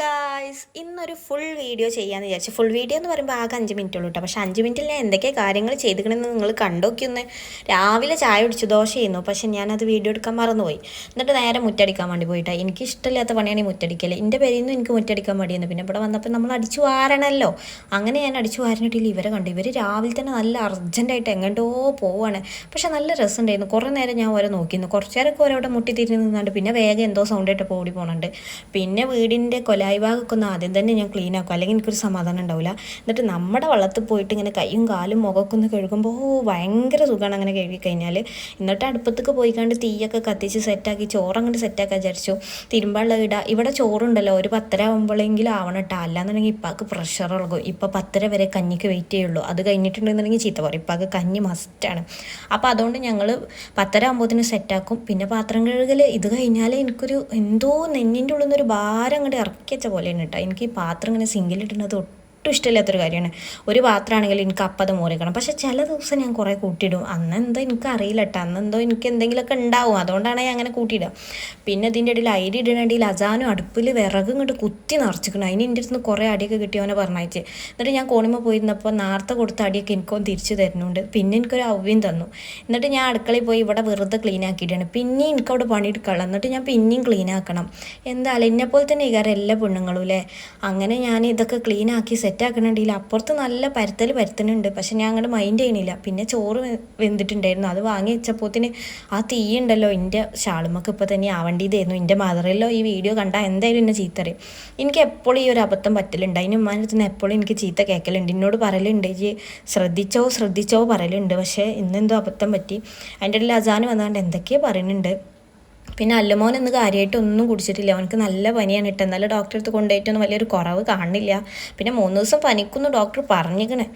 Guys ഇന്നൊരു full video ചെയ്യാമെന്ന് വിചാരിച്ചു. ഫുൾ വീഡിയോ എന്ന് പറയുമ്പോൾ ആകെ അഞ്ച് മിനിറ്റ് ഉള്ളൂ കേട്ടോ പക്ഷേ അഞ്ച് മിനിറ്റിൽ ഞാൻ എന്തൊക്കെ കാര്യങ്ങൾ ചെയ്തിക്കണമെന്ന് നിങ്ങൾ കണ്ടോക്കിയൊന്ന് രാവിലെ ചായ കുടിച്ചു ദോശ ചെയ്യുന്നു. പക്ഷേ ഞാനത് വീഡിയോ എടുക്കാൻ മറന്നുപോയി. എന്നിട്ട് നേരെ മുറ്റടിക്കാൻ വേണ്ടി പോയിട്ടാ. എനിക്ക് ഇഷ്ടമില്ലാത്ത പണിയാണ് ഈ മുറ്റടിക്കൽ എന്റെ പേരിൽ നിന്ന് എനിക്ക് മുറ്റടിക്കാൻ മടിയെന്ന്. പിന്നെ ഇവിടെ വന്നപ്പോൾ നമ്മൾ അടിച്ചു വാരണല്ലോ. അങ്ങനെ ഞാൻ അടിച്ചു വാരണിട്ടില്ല ഇവരെ കണ്ടു. ഇവർ രാവിലെ തന്നെ നല്ല അർജന്റായിട്ട് എങ്ങോട്ടോ പോവാണ്. പക്ഷെ നല്ല രസമുണ്ടായിരുന്നു. കുറേ നേരം ഞാൻ ഓരോ നോക്കിയിരുന്നു. കുറച്ച് നേരമൊക്കെ ഓരോ അവിടെ മുട്ടി തിരിഞ്ഞ് നിന്നുണ്ട് പിന്നെ വേഗം എന്തോ സൗണ്ട് ആയിട്ട് ഓടി പോകണുണ്ട് പിന്നെ വീടിന്റെ കൊലായി ഭാഗമൊക്കെ ഒന്ന് ആദ്യം തന്നെ ഞാൻ ക്ലീൻ ആക്കും. അല്ലെങ്കിൽ എനിക്കൊരു സമാധാനം ഉണ്ടാവില്ല എന്നിട്ട് നമ്മുടെ വള്ളത്തിൽ പോയിട്ട് ഇങ്ങനെ കൈയും കാലും മുഖമൊക്കെ ഒന്ന് കഴുകുമ്പോൾ ഭയങ്കര സുഖമാണ് അങ്ങനെ കഴുകി കഴിഞ്ഞാൽ എന്നിട്ട് അടുപ്പത്തൊക്കെ പോയി കണ്ട് തീയൊക്കെ കത്തിച്ച് സെറ്റാക്കി ചോറ് അങ്ങോട്ട് സെറ്റാക്കാൻ വിചാരിച്ചു. തിരുമ്പള്ള ഇട ഇവിടെ ചോറുണ്ടല്ലോ ഒരു പത്തര ആകുമ്പോഴെങ്കിലും ആവണം കേട്ടോ അല്ലാന്നുണ്ടെങ്കിൽ ഇപ്പാക്ക് പ്രഷർ ഇളകും ഇപ്പം പത്തര വരെ കഞ്ഞിക്ക് വെയിറ്റ് ചെയ്യുള്ളൂ. അത് കഴിഞ്ഞിട്ടുണ്ടെന്നുണ്ടെങ്കിൽ ചീത്ത പറയും. ഇപ്പാക്ക് കഞ്ഞി മസ്റ്റാണ് അപ്പോൾ അതുകൊണ്ട് ഞങ്ങൾ പത്തര ആകുമ്പോഴത്തേന് സെറ്റാക്കും പിന്നെ പാത്രം കഴുകൽ ഇത് കഴിഞ്ഞാൽ എനിക്കൊരു എന്തോ നെഞ്ഞിന്റെ ഉള്ളിൽ നിന്നൊരു ഭാരം അങ്ങോട്ട് ഇറക്കി വെച്ച പോലെയാണ് കേട്ടോ എനിക്ക് പാത്രം ഇങ്ങനെ സിങ്കിലിട്ടുന്നത് ഒട്ടും ഇഷ്ടമില്ലാത്തൊരു കാര്യമാണ്. ഒരു പാത്രമാണെങ്കിൽ എനിക്ക് അപ്പം അത് മോറിക്കണം. പക്ഷെ ചില ദിവസം ഞാൻ കുറേ കൂട്ടിയിടും. അന്ന് എന്തോ എനിക്ക് അറിയില്ല കേട്ടോ അന്ന് എന്തോ എനിക്ക് എന്തെങ്കിലുമൊക്കെ ഉണ്ടാവും. അതുകൊണ്ടാണ് ഞാൻ അങ്ങനെ കൂട്ടിയിടുക. പിന്നെ ഇതിന്റെ ഇടയിൽ അരി ഇടണമെങ്കിൽ അജാനും അടുപ്പിൽ വിറകും ഇങ്ങോട്ട് കുത്തി നിറച്ചിക്കണം അതിന് എന്റെ അടുത്ത് കുറേ അടിയൊക്കെ കിട്ടിയവനെ പറഞ്ഞയച്ച്. എന്നിട്ട് ഞാൻ കോണിമ പോയിരുന്നപ്പോൾ നേരത്തെ കൊടുത്ത അടിയൊക്കെ എനിക്കൊന്ന് തിരിച്ചു തരുന്നുണ്ട്. പിന്നെ എനിക്കൊരു അവ്യം തന്നു. എന്നിട്ട് ഞാൻ അടുക്കളയിൽ പോയി ഇവിടെ വെറുതെ ക്ലീൻ ആക്കിയിട്ടാണ്. പിന്നെയും എനിക്ക് അവിടെ പണിയെടുക്കണം എന്നിട്ട് ഞാൻ പിന്നെയും ക്ലീൻ ആക്കണം. എന്തായാലും എന്നെപ്പോലെ തന്നെ ഈ കാര്യം എല്ലാ പെണ്ണുങ്ങളും അല്ലേ? അങ്ങനെ ഞാൻ ഇതൊക്കെ ക്ലീൻ ആക്കി സെറ്റ് ആക്കണുണ്ടെങ്കിൽ അപ്പുറത്ത് നല്ല പരത്തൽ പരത്തുന്നുണ്ട് പക്ഷെ ഞാൻ അങ്ങോട്ട് മൈൻഡ് ചെയ്യണില്ല. പിന്നെ ചോറ് വെന്തിട്ടുണ്ടായിരുന്നു. അത് വാങ്ങി വെച്ചപ്പോത്തിന് ആ തീ ഉണ്ടല്ലോ. എന്റെ ഷാളുമൊക്കെ ഇപ്പോൾ തന്നെ ആവേണ്ടിയതായിരുന്നു എന്റെ മദറല്ലോ ഈ വീഡിയോ കണ്ടാൽ എന്തായാലും എന്നെ ചീത്തറിയും. എനിക്ക് എപ്പോഴും ഈ ഒരു അബദ്ധം പറ്റലുണ്ട്. അതിന് ഉമ്മാന്റെ നിന്ന് എപ്പോഴും എനിക്ക് ചീത്ത കേൾക്കലുണ്ട് എന്നോട് പറയലുണ്ട്. ഈ ശ്രദ്ധിച്ചോ ശ്രദ്ധിച്ചോ പറയലുണ്ട്. പക്ഷേ ഇന്നെന്തോ അബദ്ധം പറ്റി. അതിന്റെ ഇടയിൽ അജാൻ വന്നുകൊണ്ട് എന്തൊക്കെയോ പറയുന്നുണ്ട് പിന്നെ അല്ലമോൻ ഇന്ന് കാര്യമായിട്ട് ഒന്നും കുടിച്ചിട്ടില്ല. അവനക്ക് നല്ല പനിയാണ് ഇട്ട് എന്നാലും ഡോക്ടറെ അടുത്ത് കൊണ്ടുപോയിട്ടൊന്നും വലിയൊരു കുറവ് കാണില്ല. പിന്നെ മൂന്ന് ദിവസം പനിക്കുന്നു ഡോക്ടർ പറഞ്ഞിക്കണേ.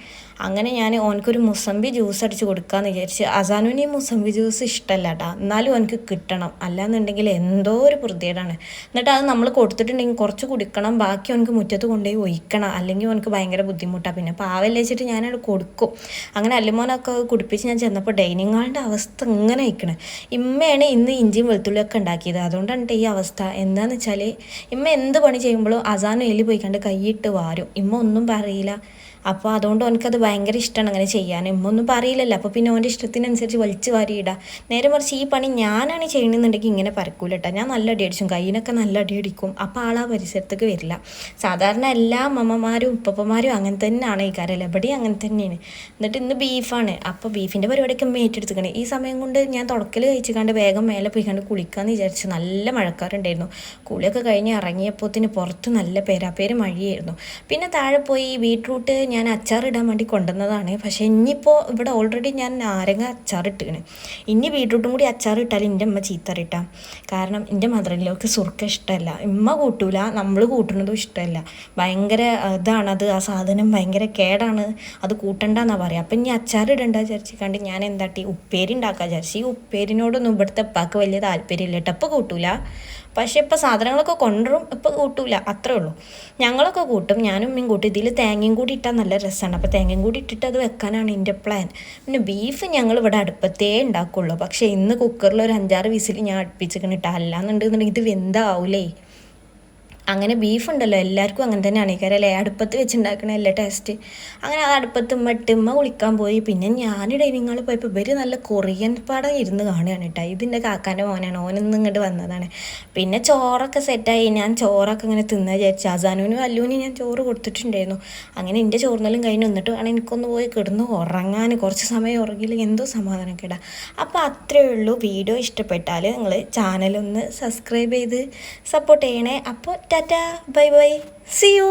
അങ്ങനെ ഞാൻ ഓനക്കൊരു മുസംബി ജ്യൂസ് അടിച്ച് കൊടുക്കാമെന്ന് വിചാരിച്ച്. അസാനുവിന് ഈ മുസമ്പി ജ്യൂസ് ഇഷ്ടമല്ല കേട്ടോ എന്നാലും അവനക്ക് കിട്ടണം. അല്ലാന്നുണ്ടെങ്കിൽ എന്തോ ഒരു വൃത്തികേടാണ്. എന്നിട്ട് അത് നമ്മൾ കൊടുത്തിട്ടുണ്ടെങ്കിൽ കുറച്ച് കുടിക്കണം. ബാക്കി അവനക്ക് മുറ്റത്ത് കൊണ്ടുപോയി ഒഴിക്കണം. അല്ലെങ്കിൽ അവനക്ക് ഭയങ്കര ബുദ്ധിമുട്ടാണ് പിന്നെ പാവല്ലേ വെച്ചിട്ട് ഞാനത് കൊടുക്കും. അങ്ങനെ അല്ലുമോനൊക്കെ കുടിപ്പിച്ച് ഞാൻ ചെന്നപ്പോൾ ഡൈനിങ് ഹാളിന്റെ അവസ്ഥ ഇങ്ങനെ അയക്കണേ ഇമ്മയാണ് ഇന്ന് ഇഞ്ചിയും വെളുത്തുള്ളിയൊക്കെ ഉണ്ടാക്കിയത്. അതുകൊണ്ടാണ് ഈ അവസ്ഥ. എന്താന്ന് വെച്ചാൽ ഇമ്മ എന്ത് പണി ചെയ്യുമ്പോഴും അസാനും എലി പോയി കൈയിട്ട് വാരും. ഇമ്മ ഒന്നും പറയില്ല. അപ്പോൾ അതുകൊണ്ട് ഓനക്കത് ഭയങ്കര ഇഷ്ടമാണ് അങ്ങനെ ചെയ്യാൻ ഇമ്മ ഒന്നും പറയില്ലല്ലോ. അപ്പോൾ പിന്നെ ഓന്റെ ഇഷ്ടത്തിനനുസരിച്ച് വലിച്ചു വാരിയിടാം നേരെ മറിച്ച് ഈ പണി ഞാനാണ് ചെയ്യണമെന്നുണ്ടെങ്കിൽ ഇങ്ങനെ പരക്കൂല കേട്ടോ ഞാൻ നല്ല അടി അടിച്ചും കയ്യിനൊക്കെ നല്ല അടി അടിക്കും അപ്പോൾ ആൾ ആ പരിസരത്തേക്ക് വരില്ല. സാധാരണ എല്ലാ അമ്മമാരും ഉപ്പപ്പമാരും അങ്ങനെ തന്നെയാണ് ഈ കാര്യം. എവിടെയും അങ്ങനെ തന്നെയാണ്. എന്നിട്ട് ഇന്ന് ബീഫാണ്. അപ്പോൾ ബീഫിന്റെ പരിപാടിയൊക്കെ ഉമ്മ ഏറ്റെടുത്തിക്കണേ. ഈ സമയം കൊണ്ട് ഞാൻ തുടക്കൽ കഴിച്ചിക്കാണ്ട് വേഗം മേലെ പോയിക്കാണ്ട് കണ്ട് കുളിക്കാമെന്ന് വിചാരിച്ചു നല്ല മഴക്കാറുണ്ടായിരുന്നു. കുളിയൊക്കെ കഴിഞ്ഞ് ഇറങ്ങിയപ്പോത്തിന് പുറത്ത് നല്ല പേരാപ്പേര് മഴയായിരുന്നു. പിന്നെ താഴെ പോയി ബീട്രൂട്ട് ഞാൻ അച്ചാറിടാൻ വേണ്ടി കൊണ്ടുവന്നതാണ്. പക്ഷേ ഇനിയിപ്പോൾ ഇവിടെ ഓൾറെഡി ഞാൻ നാരങ്ങ അച്ചാറിട്ടാണ് ഇനി ബീട്രൂട്ടും കൂടി അച്ചാറിട്ടാൽ എന്റെ അമ്മ ചീത്തറിട്ടാം. കാരണം എന്റെ മദറിലേക്ക് സുർക്ക ഇഷ്ടമല്ല. ഇമ്മ കൂട്ടൂല നമ്മൾ കൂട്ടുന്നതും ഇഷ്ടമല്ല. ഭയങ്കര ഇതാണത് ആ സാധനം ഭയങ്കര കേടാണ്. അത് കൂട്ടണ്ടെന്നാണ് പറയുക അപ്പം ഇനി അച്ചാറിടണ്ട വിചാരിച്ചിക്കാണ്ട് ഞാൻ എന്താട്ടി? ഉപ്പേരി ഉണ്ടാക്കാൻ വിചാരിച്ചു. ഈ ഉപ്പേരിനോടൊന്നും ഇവിടുത്തെ ഉപ്പാക്ക് വലിയ താല്പര്യമില്ല കേട്ടോ കൂട്ടൂല. പക്ഷേ ഇപ്പം സാധനങ്ങളൊക്കെ കൊണ്ടുവരും ഇപ്പം കൂട്ടൂല. അത്രേ ഉള്ളൂ. ഞങ്ങളൊക്കെ കൂട്ടും. ഞാനും ഉമ്മയും കൂട്ടും. ഇതിൽ തേങ്ങയും കൂടി ഇട്ടാൽ നല്ല രസമാണ് അപ്പോൾ തേങ്ങയും കൂടി ഇട്ടിട്ട് അത് വെക്കാനാണ് എന്റെ പ്ലാൻ പിന്നെ ബീഫ് ഞങ്ങൾ ഇവിടെ അടുപ്പത്തേ ഉണ്ടാക്കുള്ളൂ. പക്ഷേ ഇന്ന് കുക്കറിൽ ഒരു അഞ്ചാറ് വിസിൽ ഞാൻ അടുപ്പിച്ചിട്ട് അല്ലാന്നുണ്ടെന്നുണ്ടെങ്കിൽ ഇത് വെന്താവൂലേ. അങ്ങനെ ബീഫ് ഉണ്ടല്ലോ എല്ലാവർക്കും അങ്ങനെ തന്നെയാണ്. കാര്യം അല്ലേ അടുപ്പത്ത് വെച്ചുണ്ടാക്കണ എല്ലാ ടേസ്റ്റ് അങ്ങനെ അത് അടുപ്പത്ത് മട്ടുമ്മ കുളിക്കാൻ പോയി. പിന്നെ ഞാൻ ഡൈനിങ് ഹാളിൽ പോയപ്പോൾ ഇവർ നല്ല കൊറിയൻ പടം ഇരുന്ന് കാണുകയാണ് കേട്ടോ ഇതിന്റെ കാക്കാന്റെ മോനാണ്. ഓനൊന്നും ഇങ്ങോട്ട് വന്നതാണ്. പിന്നെ ചോറൊക്കെ സെറ്റായി ഞാൻ ചോറൊക്കെ ഇങ്ങനെ തിന്ന വിചാരിച്ചു. അസാനുവിനും അല്ലുവിനും ഞാൻ ചോറ് കൊടുത്തിട്ടുണ്ടായിരുന്നു. അങ്ങനെ എന്റെ ചോറിനെല്ലാം കഴിഞ്ഞ് വന്നിട്ട് വേണം എനിക്കൊന്ന് പോയി കിടന്ന് ഉറങ്ങാൻ. കുറച്ച് സമയം ഉറങ്ങിയില്ലെങ്കിൽ എന്തോ സമാധാനം കേട്ടാ അപ്പോൾ അത്രയേ ഉള്ളൂ. വീഡിയോ ഇഷ്ടപ്പെട്ടാൽ നിങ്ങൾ ചാനലൊന്ന് സബ്സ്ക്രൈബ് ചെയ്ത് സപ്പോർട്ട് ചെയ്യണേ. അപ്പോൾ tata bye bye see you